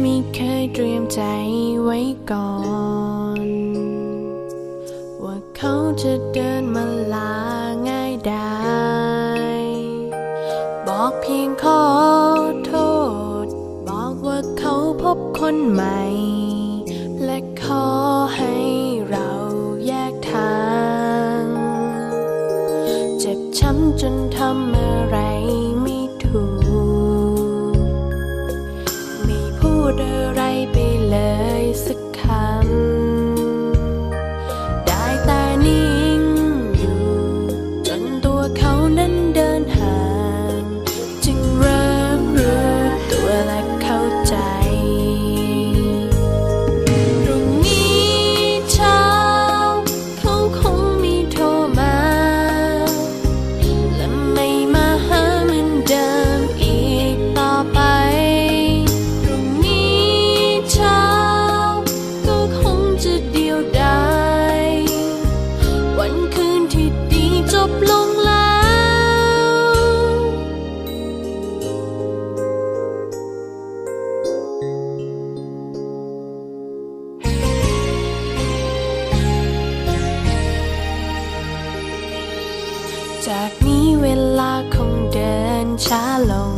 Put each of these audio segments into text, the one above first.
ไม่เคยเตรียมใจไว้ก่อน ว่าเขาจะเดินมาลาง่ายได้ บอกเพียงขอโทษ บอกว่าเขาพบคนใหม่ และขอให้เราแยกทาง เจ็บช้ำจนทำอะไร จะเดียวดายวันคืนที่ดีจบลงแล้ว จากนี้เวลาคงเดินช้าลง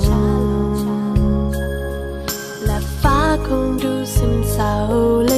และฟ้าคงดูซึมเศร้าเลือ